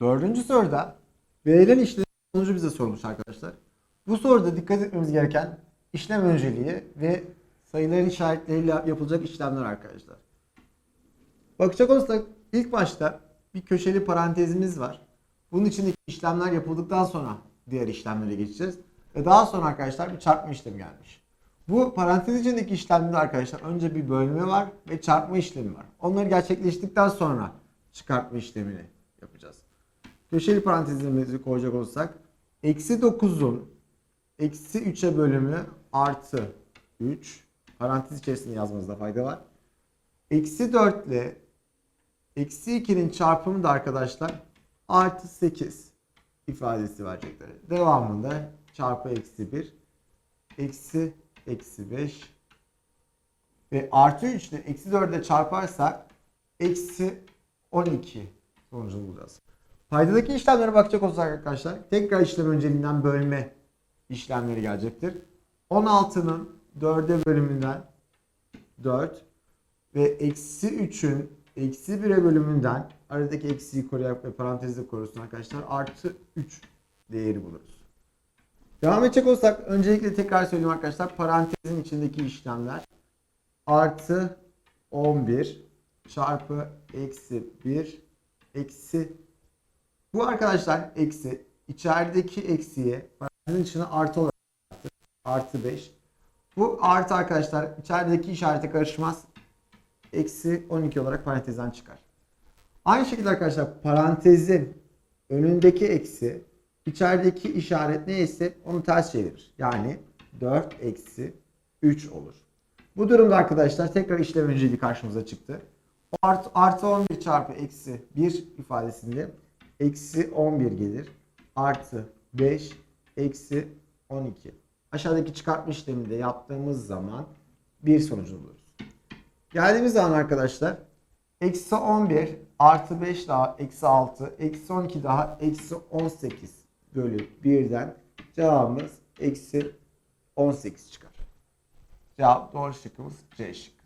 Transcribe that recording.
Dördüncü soruda verilen işlem sonucu bize sorulmuş arkadaşlar. Bu soruda dikkat etmemiz gereken işlem önceliği ve sayıların işaretleriyle yapılacak işlemler arkadaşlar. Bakacak olursak ilk başta bir köşeli parantezimiz var. Bunun içindeki işlemler yapıldıktan sonra diğer işlemlere geçeceğiz. Ve daha sonra arkadaşlar bir çarpma işlemi gelmiş. Bu parantez içindeki işlemde arkadaşlar önce bir bölme var ve çarpma işlemi var. Onları gerçekleştikten sonra çıkartma işlemini. Köşeli parantezimizi koyacak olursak eksi 9'un eksi 3'e bölümü artı 3 parantez içerisinde yazmanızda fayda var. Eksi 4 ile eksi 2'nin çarpımı da arkadaşlar artı 8 ifadesi verecekler. Devamında çarpı eksi 1 eksi eksi 5 ve artı 3 ile eksi 4'e çarparsak eksi 12 sonucunu bulacağız. Paydadaki işlemlere bakacak olursak arkadaşlar tekrar işlem önceliğinden bölme işlemleri gelecektir. 16'nın 4'e bölümünden 4 ve eksi 3'ün eksi 1'e bölümünden aradaki eksiyi koruyarak ve parantezde korusun arkadaşlar artı 3 değeri buluruz. Devam edecek olsak öncelikle tekrar söyleyeyim arkadaşlar parantezin içindeki işlemler artı 11 çarpı eksi 1 eksi bu arkadaşlar eksi içerideki eksiye parantezin içine artı olarak artı 5 bu artı arkadaşlar içerideki işarete karışmaz eksi 12 olarak parantezden çıkar. Aynı şekilde arkadaşlar parantezin önündeki eksi içerideki işaret neyse onu ters çevirir. Yani 4 eksi 3 olur. Bu durumda arkadaşlar tekrar işlem önceliği karşımıza çıktı. Artı, artı 11 çarpı eksi 1 ifadesinde eksi 11 gelir. Artı 5 eksi 12. Aşağıdaki çıkartma işlemini de yaptığımız zaman bir sonucunu buluruz. Geldiğimiz zaman arkadaşlar eksi 11 artı 5 daha eksi 6 eksi 12 daha eksi 18 bölü 1'den cevabımız eksi 18 çıkar. Cevap doğru şıkkımız C şıkkı.